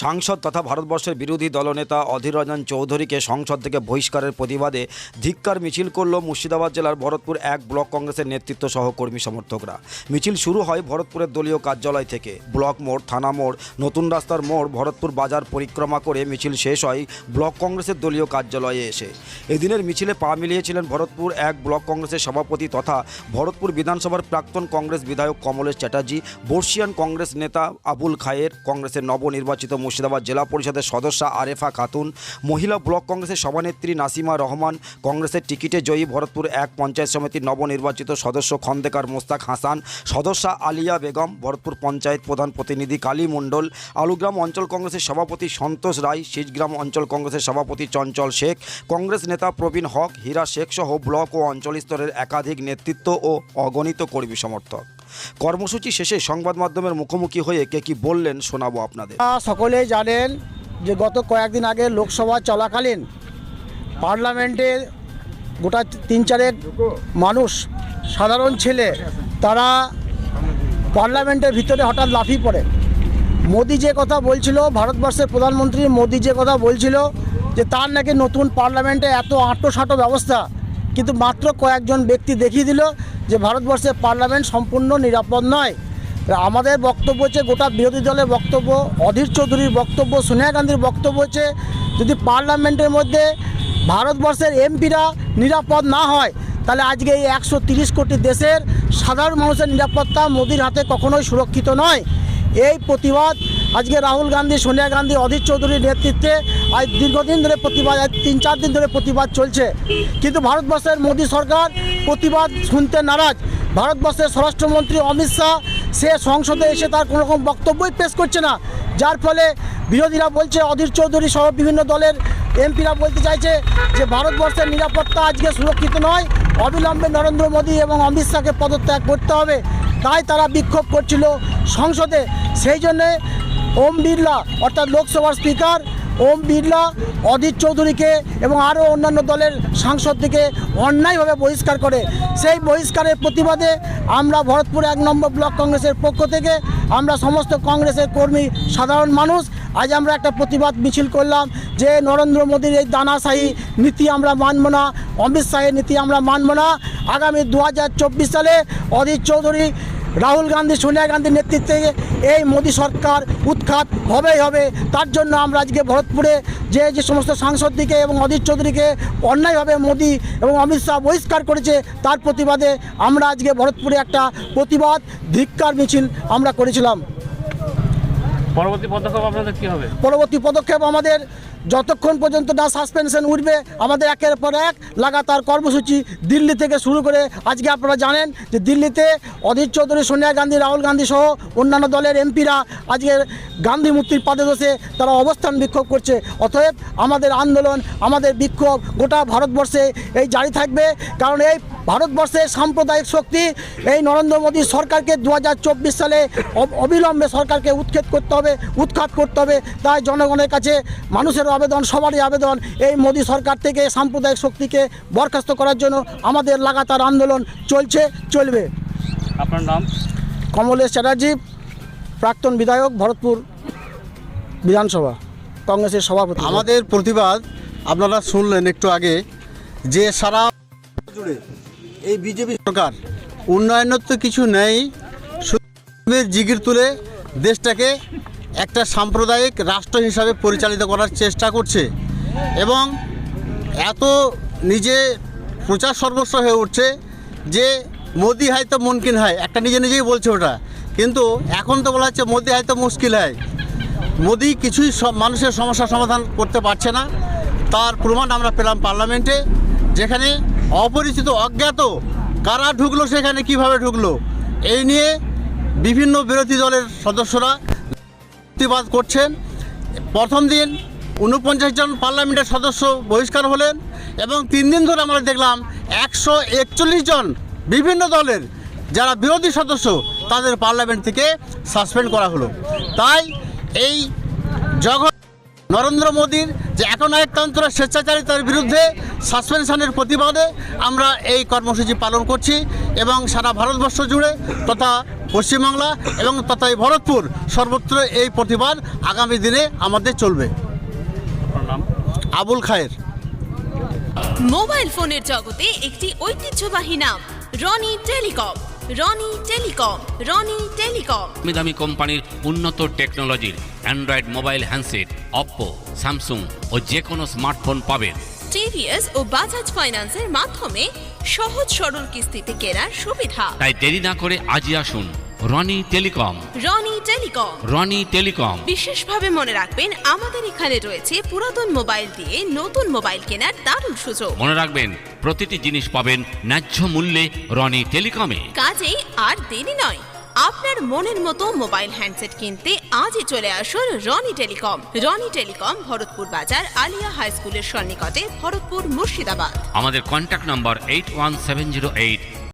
সাংসদ তথা ভারতবর্ষের বিরোধী দলনেতা অধীর রঞ্জন চৌধুরীকে সংসদ থেকে বহিষ্কারের প্রতিবাদে ধিক্কার মিছিল করল মুর্শিদাবাদ জেলার ভরতপুর এক ব্লক কংগ্রেসের নেতৃত্ব সহ কর্মী সমর্থকরা। মিছিল শুরু হয় ভরতপুরের দলীয় কার্যালয় থেকে। ব্লক মোড়, থানা মোড়, নতুন রাস্তার মোড়, ভরতপুর বাজার পরিক্রমা করে মিছিল শেষ হয় ব্লক কংগ্রেসের দলীয় কার্যালয়ে এসে। এদিনের মিছিলে পা মিলিয়েছিলেন ভরতপুর এক ব্লক কংগ্রেসের সভাপতি তথা ভরতপুর বিধানসভার প্রাক্তন কংগ্রেস বিধায়ক কমলেশ চ্যাটার্জি, বর্ষিয়ান কংগ্রেস নেতা আবুল খায়ের কংগ্রেসের নবনির্বাচিত মুর্শিদাবাদ জেলা পরিষদের সদস্যা আরেফা খাতুন, মহিলা ব্লক কংগ্রেসের সভানেত্রী নাসিমা রহমান, কংগ্রেসের টিকিটে জয়ী ভরতপুর এক পঞ্চায়েত সমিতির নবনির্বাচিত সদস্য খন্দেকার মোস্তাক হাসান, সদস্যা আলিয়া বেগম, ভরতপুর পঞ্চায়েত প্রধান প্রতিনিধি কালী মণ্ডল, আলুগ্রাম অঞ্চল কংগ্রেসের সভাপতি সন্তোষ রায় শীষগ্রাম অঞ্চল কংগ্রেসের সভাপতি চঞ্চল শেখ, কংগ্রেস নেতা প্রবীণ হক, হীরা শেখ সহ ব্লক ও অঞ্চল স্তরের একাধিক নেতৃত্ব ও অগণিত কর্মী সমর্থক। কর্মসূচি শেষে সংবাদ মাধ্যমের মুখোমুখি হয়ে কে কি বললেন শোনাবো আপনাদের। সকলেই জানেন যে গত কয়েকদিন আগে লোকসভা চলাকালীন পার্লামেন্টে গোটা তিন চারেক মানুষ, সাধারণ ছেলে, তারা পার্লামেন্টের ভিতরে হঠাৎ লাফিয়ে পড়ে। মোদি যে কথা বলছিল, ভারতবর্ষের প্রধানমন্ত্রী মোদি যে কথা বলছিল, যে তার নাকি নতুন পার্লামেন্টে এত আঁটো ব্যবস্থা কিন্তু মাত্র কয়েকজন ব্যক্তি দেখিয়ে দিল যে ভারতবর্ষের পার্লামেন্ট সম্পূর্ণ নিরাপদ নয়। আমাদের বক্তব্য হচ্ছে, গোটা বিরোধী দলের বক্তব্য, অধীর চৌধুরীর বক্তব্য, সোনিয়া গান্ধীর বক্তব্য হচ্ছে, যদি পার্লামেন্টের মধ্যে ভারতবর্ষের এমপিরা নিরাপদ না হয়, তাহলে আজকে এই একশো কোটি দেশের সাধারণ মানুষের নিরাপত্তা মোদির হাতে কখনোই সুরক্ষিত নয়। এই প্রতিবাদ আজকে রাহুল গান্ধী, সোনিয়া গান্ধী অধীর চৌধুরীর নেতৃত্বে আজ দীর্ঘদিন ধরে প্রতিবাদ, আজ তিন, চার দিন ধরে প্রতিবাদ চলছে। কিন্তু ভারতবর্ষের মোদী সরকার প্রতিবাদ শুনতে নারাজ। ভারতবর্ষের স্বরাষ্ট্রমন্ত্রী অমিত শাহ সে সংসদে এসে তার কোনো রকম বক্তব্যই পেশ করছে না। যার ফলে বিরোধীরা বলছে অধীর চৌধুরী সহ বিভিন্ন দলের এমপিরা বলতে চাইছে যে, ভারতবর্ষের নিরাপত্তা আজকে সুরক্ষিত নয়। অবিলম্বে নরেন্দ্র মোদী এবং অমিত শাহকে পদত্যাগ করতে হবে। তাই তারা বিক্ষোভ করছিল সংসদে। সেই জন্যে ওম বিড়লা, অর্থাৎ লোকসভার স্পিকার ওম বিড়লা অধীর চৌধুরীকে এবং আরও অন্যান্য দলের সাংসদকে অন্যায়ভাবে বহিষ্কার করে। সেই বহিষ্কারের প্রতিবাদে আমরা ভরতপুর এক নম্বর ব্লক কংগ্রেসের পক্ষ থেকে আমরা সমস্ত কংগ্রেসের কর্মী, সাধারণ মানুষ, আজ আমরা একটা প্রতিবাদ মিছিল করলাম যে নরেন্দ্র মোদীর এই দানাশাহী নীতি আমরা মানব না, অমিত শাহের নীতি আমরা মানব না। আগামী দু হাজার চব্বিশ সালে অধীর চৌধুরী রাহুল গান্ধী সোনিয়া গান্ধীর নেতৃত্বে এই মোদী সরকার উৎখাত হবেই হবে। তার জন্য আমরা আজকে ভরতপুরে যে যে সমস্ত সাংসদদিকে এবং অধীর চৌধুরীকে অন্যায়ভাবে মোদী এবং অমিত শাহ বহিষ্কার করেছে তার প্রতিবাদে আমরা আজকে ভরতপুরে একটা প্রতিবাদ ধিক্কার মিছিল আমরা করেছিলাম। পরবর্তী পদক্ষেপ আপনাদের কি হবে? পরবর্তী পদক্ষেপ আমাদের যতক্ষণ পর্যন্ত না সাসপেনশন উঠবে, আমাদের একের পর এক লাগাতার কর্মসূচি দিল্লি থেকে শুরু করে, আজকে আপনারা জানেন যে দিল্লিতে অধীর চৌধুরী, সোনিয়া গান্ধী, রাহুল গান্ধী সহ অন্যান্য দলের এমপিরা আজকে গান্ধী মূর্তির পাদে বসে তারা অবস্থান বিক্ষোভ করছে। অতএব আমাদের আন্দোলন, আমাদের বিক্ষোভ গোটা ভারতবর্ষে এই জারি থাকবে। কারণ এই ভারতবর্ষের সাম্প্রদায়িক শক্তি, এই নরেন্দ্র মোদী সরকারকে দু হাজার চব্বিশ সালে অবিলম্বে সরকারকে উৎখাত করতে হবে, উৎখাত করতে হবে। তাই জনগণের কাছে মানুষের আবেদন সবারই আবেদন। এই মোদী সরকার থেকে সাম্প্রদায়িক শক্তিকে বরখাস্ত করার জন্য আমাদের লাগাতার আন্দোলন চলছে চলবে। আপনার নাম? কমলেশ চ্যাটার্জি প্রাক্তন বিধায়ক ভরতপুর বিধানসভা কংগ্রেসের সভাপতি। আমাদের প্রতিবাদ আপনারা শুনলেন একটু আগে যে সারা জুড়ে এই বিজেপি সরকার উন্নয়নের তো কিছু নেই জিগির তুলে দেশটাকে একটা সাম্প্রদায়িক রাষ্ট্র হিসাবে পরিচালিত করার চেষ্টা করছে এবং এত নিজে প্রচার সর্বস্ব হয়ে উঠছে যে মোদি হয়তো মুমকিন হয়, একটা নিজে নিজেই বলছে ওটা। কিন্তু এখন তো বলা হচ্ছে মোদি হয়তো মুশকিল হয়। মোদি কিছুই সব মানুষের সমস্যার সমাধান করতে পারছে না। তার প্রমাণ আমরা পেলাম পার্লামেন্টে, যেখানে অপরিচিত, অজ্ঞাত কারা ঢুকলো, সেখানে কীভাবে ঢুকলো, এই নিয়ে বিভিন্ন বিরোধী দলের সদস্যরা প্রতিবাদ করছেন। প্রথম দিন উনপঞ্চাশ জন পার্লামেন্টের সদস্য বহিষ্কার হলেন এবং তিন দিন ধরে আমরা দেখলাম একশো একচল্লিশ জন বিভিন্ন দলের যারা বিরোধী সদস্য, তাদের পার্লামেন্ট থেকে সাসপেন্ড করা হলো। তাই এই জগৎ নরেন্দ্র মোদীর যে একনায়কতন্ত্র, স্বেচ্ছাচারিতার বিরুদ্ধে সাসপেনশনের প্রতিবাদে আমরা এই কর্মসূচি পালন করছি এবং সারা ভারতবর্ষ জুড়ে তথা পশ্চিমবাংলা এবং তথা ভরতপুর সর্বত্র এই প্রতিবাদ আগামী দিনে আমাদের চলবে। আবুল খায়ের। মোবাইল ফোনের জগতে একটি ঐতিহ্যবাহী নাম Rony telecom. Rony telecom Rony telecom. দামি দামি কোম্পানির উন্নত টেকনোলজির Android mobile handset Oppo Samsung ও যে কোনো স্মার্টফোন পাবেন। টিভিএস ও বাজাজ ফাইন্যান্সের মাধ্যমে সহজ সরল কিস্তিতে কেনার সুবিধা। তাই দেরি না করে আজই আসুন Rony telecom. Rony telecom. Rony telecom. বিশেষভাবে মনে রাখবেন আমাদের এখানে রয়েছে পুরাতন মোবাইল দিয়ে নতুন মোবাইল কেনার দারুণ সুযোগ। মনে রাখবেন প্রতিটি জিনিস পাবেন ন্যায্য মূল্যে রনি টেলিকমে। কাজেই আর দেরি নয় আপনার মনের মতো মোবাইল হ্যান্ডসেট কিনতে আজই চলে আসুন রনি টেলিকম। রনি টেলিকম ভরতপুর বাজার আলিয়া হাই স্কুলের সন্নিকটে ভরতপুর মুর্শিদাবাদ। আমাদের contact number eight one seven zero eight